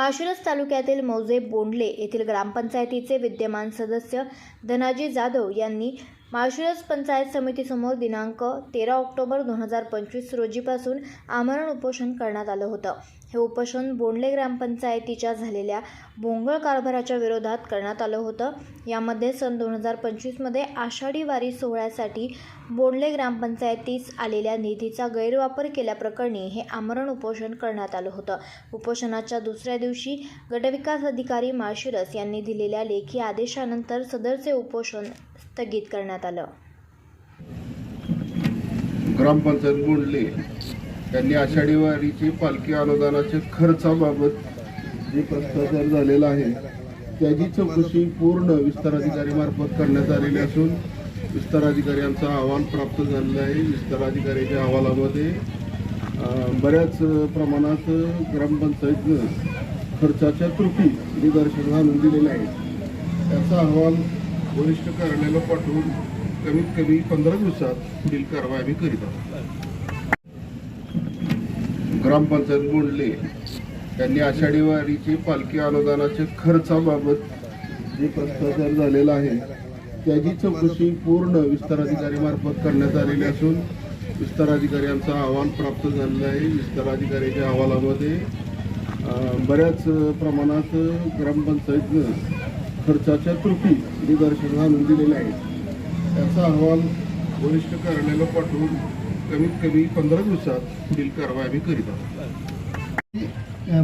माळशिरस तालुक्यातील मौजे बोंडले येथील ग्रामपंचायतीचे विद्यमान सदस्य धनाजी जाधव यांनी माळशिरस पंचायत समितीसमोर दिनांक तेरा ऑक्टोबर दोन हजार पंचवीस रोजीपासून आमरण उपोषण करण्यात आलं होतं. हे उपोषण बोंडले ग्रामपंचायतीच्या झालेल्या बोंगळ कारभाराच्या विरोधात करण्यात आलं होतं. यामध्ये सन दोन हजार पंचवीसमध्ये आषाढी वारी सोहळ्यासाठी बोंडले ग्रामपंचायतीस आलेल्या निधीचा गैरवापर केल्याप्रकरणी हे आमरण उपोषण करण्यात आलं होतं. उपोषणाच्या दुसऱ्या दिवशी गटविकास अधिकारी माळशिरस यांनी दिलेल्या लेखी आदेशानंतर सदरचे उपोषण स्थगित करण्यात आलं. ग्रामपंचायत बोंडले त्यांनी आषाढी वारीची पालखी अनुदानाच्या खर्चाबाबत जे भ्रष्टाचार झालेला आहे त्याची चौकशी पूर्ण विस्तार अधिकारीमार्फत करण्यात आलेली असून विस्तार अधिकारी यांचा अहवाल प्राप्त झालेला आहे. विस्तार अधिकाऱ्याच्या अहवालामध्ये बऱ्याच प्रमाणात ग्रामपंचायतनं खर्चाच्या त्रुटी निदर्शनास आणून दिलेल्या आहेत. त्याचा अहवाल वरिष्ठ कार्यालयाला पाठवून कमीत कमी पंधरा दिवसात पुढील कारवाई आम्ही करीत आहोत. ग्रामपंचायत बोंडले त्यांनी आषाढी वारीची पालखी अनुदानाच्या खर्चाबाबत जे भ्रष्टाचार झालेला आहे त्याची चौकशी पूर्ण विस्तार अधिकारी मार्फत करण्यात आलेली असून विस्तार अधिकारी यांचा अहवाल प्राप्त झालेला आहे. विस्तार अधिकाऱ्याच्या अहवालामध्ये बऱ्याच प्रमाणात ग्रामपंचायतनं खर्चाच्या त्रुटी निदर्शनास आणून दिलेल्या आहेत. त्याचा अहवाल वरिष्ठ कार्यालयाला पाठवून कमीत कमी पंधरा दिवसात पुढील कारवाई आम्ही करीत आहोत.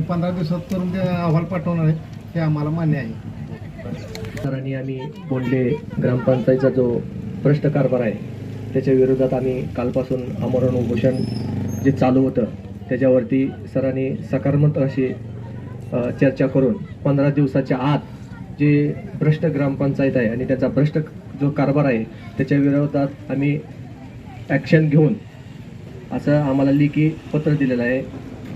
पंधरा दिवसात करून ते अहवाल पाठवणार आहे हे आम्हाला मान्य आहे. सरांनी आम्ही बोंडले ग्रामपंचायतचा जो भ्रष्ट कारभार आहे त्याच्या विरोधात आम्ही कालपासून आमरण उपोषण जे चालू होतं त्याच्यावरती सरांनी सकारात्मक अशी चर्चा करून पंधरा दिवसाच्या आत जे भ्रष्ट ग्रामपंचायत आहे आणि त्याचा भ्रष्ट जो कारभार आहे त्याच्या विरोधात आम्ही ॲक्शन घेऊन असं आम्हाला लेखी पत्र दिलेलं आहे.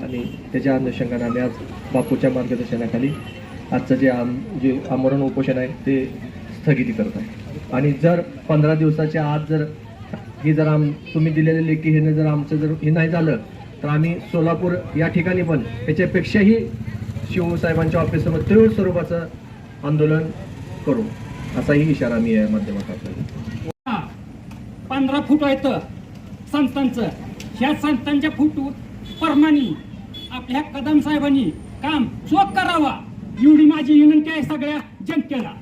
आणि त्याच्या अनुषंगाने आम्ही आज बापूच्या मार्गदर्शनाखाली आजचं जे आम जे आमरण उपोषण आहे ते स्थगिती करत आहे. आणि जर पंधरा दिवसाच्या आत जर ही जर आम तुम्ही दिलेले लेखी हे जर आमचं जर हे नाही झालं तर आम्ही सोलापूर या ठिकाणी पण याच्यापेक्षाही शिवसाहेबांच्या ऑफिससमोर तीव्र स्वरूपाचं आंदोलन करू. असाही इशारा मी या माध्यमात पंधरा फूट आहेत संस्थांचं. ह्या संस्थांच्या फूट परमानी आपल्या कदम साहेबांनी काम चोख करावा. एवढी माझी विनंती आहे सगळ्या जनतेला.